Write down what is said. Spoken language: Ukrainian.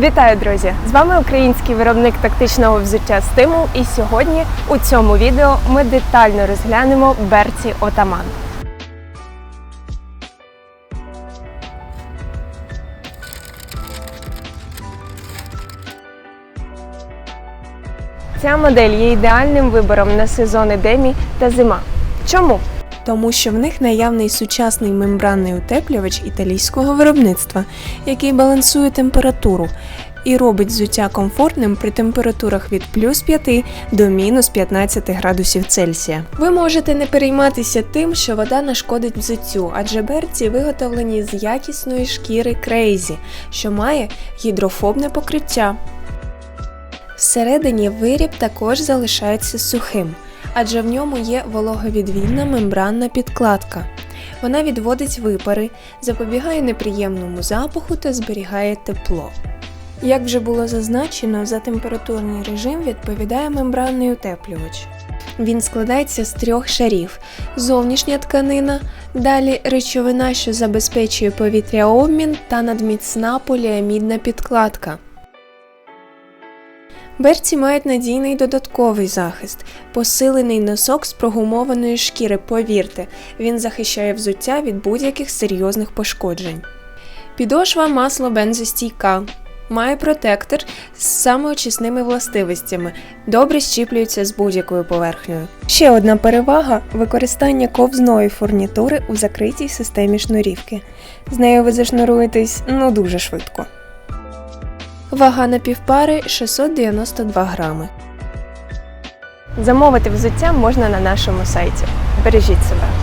Вітаю, друзі! З вами український виробник тактичного взуття Стимул. І сьогодні у цьому відео ми детально розглянемо берці Отаман. Ця модель є ідеальним вибором на сезони демі та зима. Чому? Тому що в них наявний сучасний мембранний утеплювач італійського виробництва, який балансує температуру і робить взуття комфортним при температурах від плюс 5 до мінус 15 градусів Цельсія. Ви можете не перейматися тим, що вода нашкодить взуттю, адже берці виготовлені з якісної шкіри крейзі, що має гідрофобне покриття. Всередині виріб також залишається сухим, адже в ньому є вологовідвідна мембранна підкладка. Вона відводить випари, запобігає неприємному запаху та зберігає тепло. Як вже було зазначено, за температурний режим відповідає мембранний утеплювач. Він складається з трьох шарів: зовнішня тканина, далі речовина, що забезпечує повітряобмін, та надміцна поліамідна підкладка. Берці мають надійний додатковий захист, посилений носок з прогумованої шкіри, повірте, він захищає взуття від будь-яких серйозних пошкоджень. Підошва масло бензостійка. Має протектор з самоочисними властивостями, добре щіплюється з будь-якою поверхнею. Ще одна перевага використання ковзної фурнітури у закритій системі шнурівки. З нею ви зашнуруєтесь ну дуже швидко. Вага напівпари 692 грами. Замовити взуття можна на нашому сайті. Бережіть себе.